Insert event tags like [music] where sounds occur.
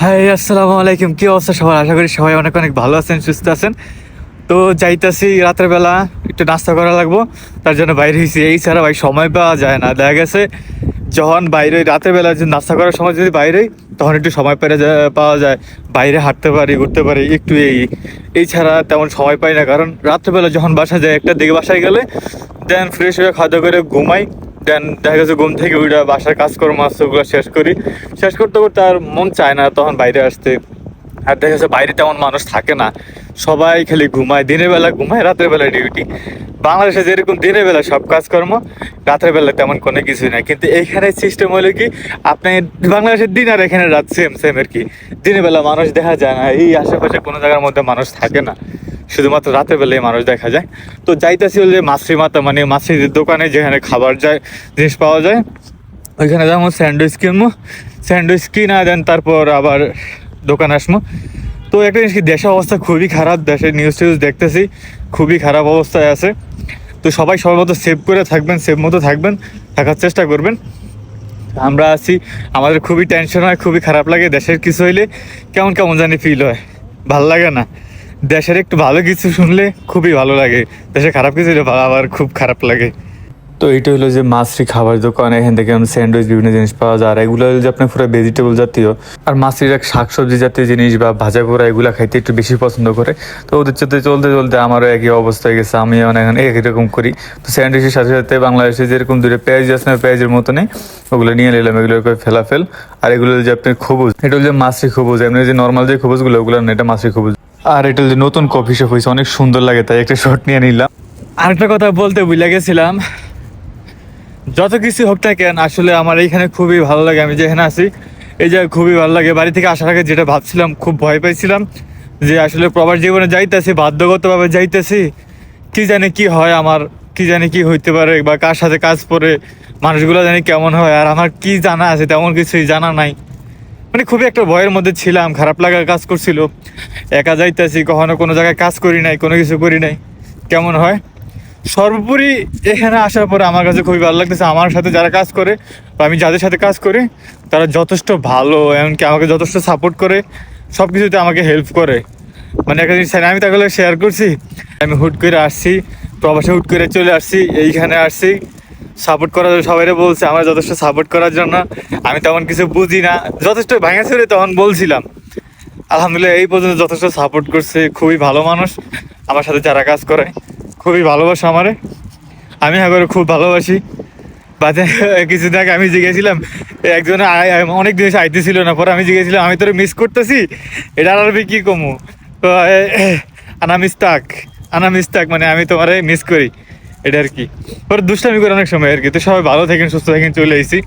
High, আসসালামু আলাইকুম। কি অবস্থা সবার? আশা করি সবাই অনেক অনেক ভালো আছেন, সুস্থ আছেন। তো যাইতাছি রাতের বেলা, একটু নাস্তা করা লাগবো। তার জন্য বাইরে হয়েছি এই ছাড়া ভাই সময় পাওয়া যায় না। দেখা গেছে, যখন বাইরে রাতের বেলা নাস্তা করার সময় যদি বাইরে তখন একটু সময় পেরে পাওয়া যায়। বাইরে হাঁটতে পারি, ঘুরতে পারি, একটু এই এই ছাড়া তেমন সময় পাই না। কারণ রাত্রেবেলা যখন বাসা যায় একটা দিকে বাসায় গেলে, দেন ফ্রেশ হয়ে খাওয়া দাওয়া করে ঘুমাই। দেন দেখা গেছে ঘুম থেকে উঠে বাসার কাজকর্ম আছে, ওগুলো শেষ করি। শেষ করতে করতে আর মন চায় না তখন বাইরে আসতে। আর দেখা যাচ্ছে বাইরে তেমন মানুষ থাকে না। সবাই খালি ঘুমায়, দিনের বেলা ঘুমায়, রাতের বেলা ডিউটি বাংলাদেশে যেরকম দিনের বেলা সব কাজকর্ম, রাতের বেলা তেমন কোনো কিছুই নাই। কিন্তু এইখানে সিস্টেম হলো কি, আপনি বাংলাদেশের দিন আর এখানে রাত সেম সেম আর কি। দিনের বেলা মানুষ দেখা যায় না, এই আশেপাশে কোনো জায়গার মধ্যে মানুষ থাকে না। শুধুমাত্র রাতের বেলায় মানুষ দেখা যায়। তো যাইতেছি হলে মাছরি মাথা মানে মাছরিদের দোকানে যেখানে খাবার যায়, জিনিস পাওয়া যায়। ওইখানে যেমন স্যান্ডউইচ কিনবো। স্যান্ডউইচ কিনা, দেন তারপর আবার দোকান আসব। তো একটা জিনিস কি, দেশের অবস্থা খুবই খারাপ, দেশের নিউজ টিউজ দেখতেছি, খুবই খারাপ অবস্থায় আছে। তো সবাই সবার মতো সেভ করে থাকবেন সেভ মতো থাকবেন, থাকার চেষ্টা করবেন। আমরা আছি, আমাদের খুবই টেনশন হয়, খুবই খারাপ লাগে, দেশের কিছু হইলে কেমন কেমন জানি ফিল হয়। ভালো লাগে না। দেশের একটু ভালো কিছু শুনলে খুবই ভালো লাগে। দেশে খারাপ কিছু আবার খুব খারাপ লাগে। তো এইটা হলো যে মাছরি খাবার দোকান, এখান থেকে স্যান্ডউইচ, বিভিন্ন জিনিস পাওয়া যায়। আর এগুলো যে আপনার পুরো ভেজিটেবল জাতীয়। আর মাছরির এক শাকসবজি জাতীয় জিনিস বা ভাজা পোড়া এগুলো খাইতে একটু বেশি পছন্দ করে। তো ওদের সাথে চলতে চলতে আমারও একই অবস্থা হয়ে গেছে আমি এখন একই রকম করি। তো স্যান্ডউইচের সাথে সাথে বাংলাদেশে যেরকম দূরে পেঁয়াজ আছে না পেঁয়াজের মতো নেই ওগুলো নিয়ে নিলাম, এগুলো করে ফেলাফেল। আর এগুলো যে আপনার খবুজ, এটা হলো যে মাছরি খবুজ। এমনি যে নর্মাল যে খবুজগুলো, ওগুলো না, এটা মাছরি খবুজ আর এটা যে নতুন কফি শপ হয়েছে, অনেক সুন্দর লাগে, তাই একটা শর্ট নিয়ে নিলাম। আরেকটা কথা বলতে ভুলে গেছিলাম। যত কিছু হোক না কেন, আসলে আমার এইখানে খুবই ভালো লাগে। আমি যেখানে আছি, এই জায়গায় খুবই ভালো লাগে। বাড়ি থেকে আসার আগে যেটা ভাবছিলাম, খুব ভয় পাইছিলাম যে আসলে প্রবাস জীবনে যাইতেছি, বাধ্যগতভাবে যাইতেছি। কি জানি কি হয় আমার, কি জানি কি হইতে পারে বা কার সাথে কাজ করে মানুষগুলো জানি কেমন হয়, আর আমার কি জানা আছে তেমন কিছুই জানা নাই। মানে খুবই একটা ভয়ের মধ্যে ছিলাম, খারাপ লাগা কাজ করছিল। একা যাইতেছি, কখনো কোনো জায়গায় কাজ করি নাই, কোনো কিছু করি নাই। কেমন হয়? সর্বোপরি এখানে আসার পরে আমার কাছে খুবই ভালো লাগতেছে, আমার সাথে যারা কাজ করে বা আমি যাদের সাথে কাজ করি, তারা যথেষ্ট ভালো, এমনকি আমাকে যথেষ্ট সাপোর্ট করে সব কিছুতে আমাকে হেল্প করে। মানে একটা জিনিস, আমি তাকে শেয়ার করছি, আমি হুট করে আসছি, প্রবাসে হুট করে চলে আসছি, এইখানে আসছি সাপোর্ট করার জন্য সবাই বলছে, আমার যথেষ্ট সাপোর্ট করার জন্য। আমি তেমন কিছু বুঝি না। যথেষ্ট ভাঙা ছেড়ে তখন বলছিলাম। আলহামদুলিল্লাহ, এই পর্যন্ত যথেষ্ট সাপোর্ট করছে। খুবই ভালো মানুষ। আমার সাথে যারা কাজ করে, খুবই ভালোবাসে আমারে। আমি হ্যাঁ খুব ভালোবাসি। বাদে [laughs] কিছুদিন আগে আমি জিজ্ঞেছিলাম একজন অনেক দিন আইতেছিল না। পরে আমি জিজ্ঞেছিলাম আমি তোরে মিস করতেছি? এটা আর কি কমু? তো আনা মিস্তাক আনা মিস্তাক মানে আমি তোমারে মিস করি। এটা আর কি। পরে দুষ্টামি করে অনেক সময় আর কি। তো সবাই ভালো থাকেন, সুস্থ থাকেন, চলে এসেছি